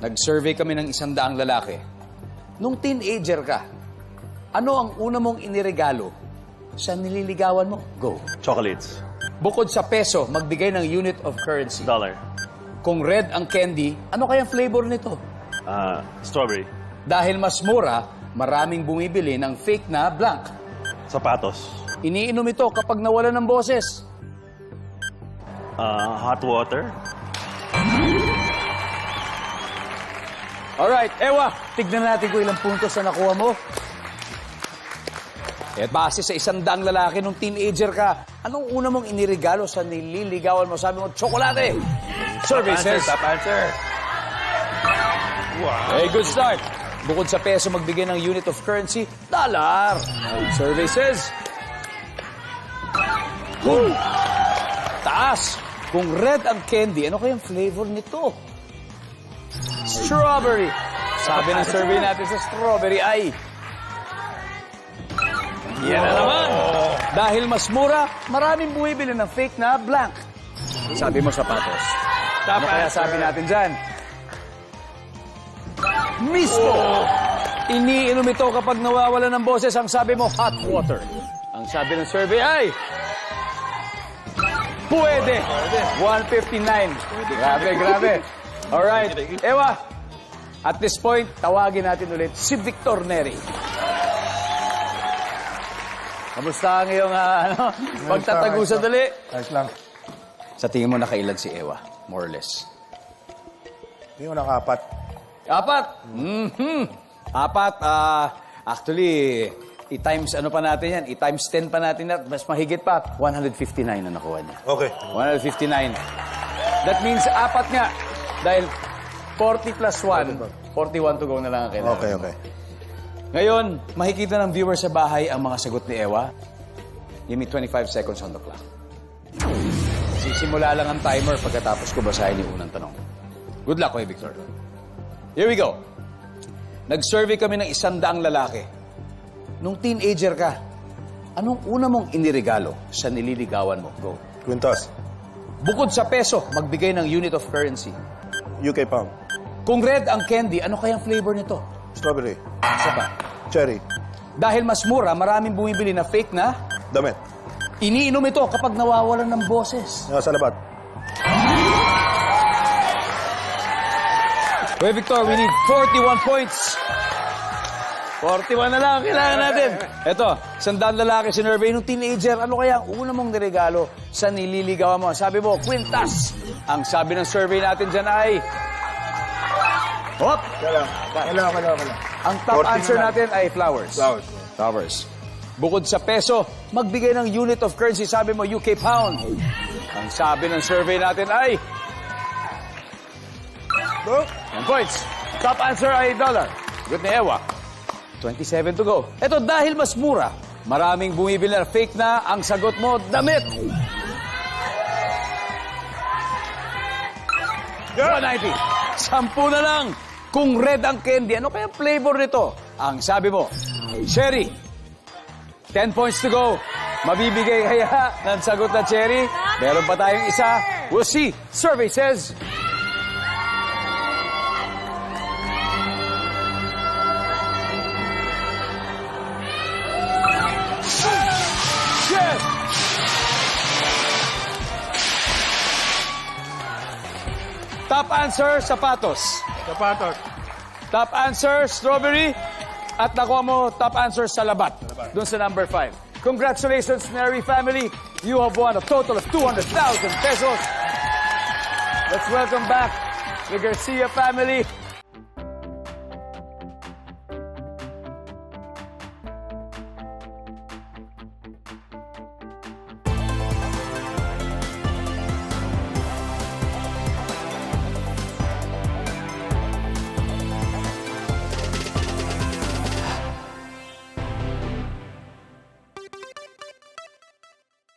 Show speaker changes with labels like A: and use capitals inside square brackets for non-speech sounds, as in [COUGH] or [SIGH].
A: Nag-survey kami ng isang daang lalaki. Nung teenager ka, ano ang una mong iniregalo sa nililigawan mo? Go.
B: Chocolates.
A: Bukod sa peso, magbigay ng unit of currency.
B: Dollar.
A: Kung red ang candy, ano kayang flavor nito?
B: Uh, strawberry.
A: Dahil mas mura, maraming bumibili ng fake na blank.
B: Sapatos.
A: Iniinom ito kapag nawala ng boses.
B: Uh, hot water.
A: Alright, Ewa, tignan natin kung ilang puntos na nakuha mo. At base sa isang daang lalaki nung teenager ka, anong una mong iniregalo sa nililigawan mo? Sabi mo, tsokolate! Says,
B: Top answer.
A: hey, good start. Bukod sa peso, magbigay ng unit of currency, dollar. Says, Boom! Taas! Kung red ang candy, ano kayang flavor nito? Strawberry. Sabi ng survey [LAUGHS] natin sa strawberry ay... Yan na naman. Dahil mas mura, maraming bumibili ng fake na blank. Sabi mo sapatos. Ano kaya sabi natin dyan? Mismo! Iniinom ito kapag nawawala ng boses. Ang sabi mo, hot water. Ang sabi ng survey ay... Pwede. 159. Grabe, grabe. Alright. Ewa, at this point, tawagin natin ulit si Victor Neri. Kamusta ang iyong ah, ano, pagtatagusan dali?
C: Ayos lang.
A: Sa tingin mo nakailan si Ewa? More or less.
C: Hindi ko nakapat.
A: Apat. Mhm. Apat. ah, actually, i-times ano pa natin yan? I-times 10 pa natin yan. Mas mahigit pa. 159 na nakuha niya.
C: Okay.
A: 159. That means apat nga. Dahil 40 plus 1, 41 to go na lang ang kailangan.
C: Okay, okay.
A: Ngayon, makikita ng viewer sa bahay ang mga sagot ni Ewa. Give me 25 seconds on the clock. Sisimula lang ang timer pagkatapos ko basahin yung unang tanong. Good luck, Kuya Victor. Here we go. Nag-survey kami ng isang daang lalaki. Nung teenager ka, anong una mong iniregalo sa nililigawan mo? Go.
C: Quintas.
A: Bukod sa peso, magbigay ng unit of currency.
C: UK pound.
A: Kung red ang candy, ano kayang flavor nito?
C: Strawberry.
A: Isa pa.
C: Cherry.
A: Dahil mas mura, maraming bumibili na fake na
C: Damit.
A: iniinom ito kapag nawawalan ng boses.
C: Nasa labat.
A: Kuya Victor, we need 41 points. 41 na lang ang kailangan natin. Ito, sandaan lalaki si Nerve. Nung teenager, ano kaya ang una mong niregalo sa nililigawan mo? Sabi mo, kwintas. Ang sabi ng survey natin dyan ay... Hop!
C: Kailangan, kailangan, kailangan.
A: Ang top
C: 40
A: answer
C: na
A: natin ay flowers.
C: Flowers.
A: Flowers. Bukod sa peso, magbigay ng unit of currency. Sabi mo, UK pound. Ang sabi ng survey natin ay...
C: Go.
A: 10 points. Top answer ay dollar. Good na Ewa. 27 to go. Ito dahil mas mura, maraming bumibili na fake na ang sagot mo, damit. 190. Sampu na lang. Kung red ang candy, ano kaya flavor nito? Ang sabi mo, cherry. 10 points to go. Mabibigay kaya [LAUGHS] ng sagot na cherry? Meron pa tayong isa. We'll see. Survey says... Top answer, sapatos.
C: Sapatos.
A: Top answer, strawberry. At nakuha mo, top answer, salabat. Doon sa number 5. Congratulations, Neri family. You have won a total of 200,000 pesos. Let's welcome back the Garcia family.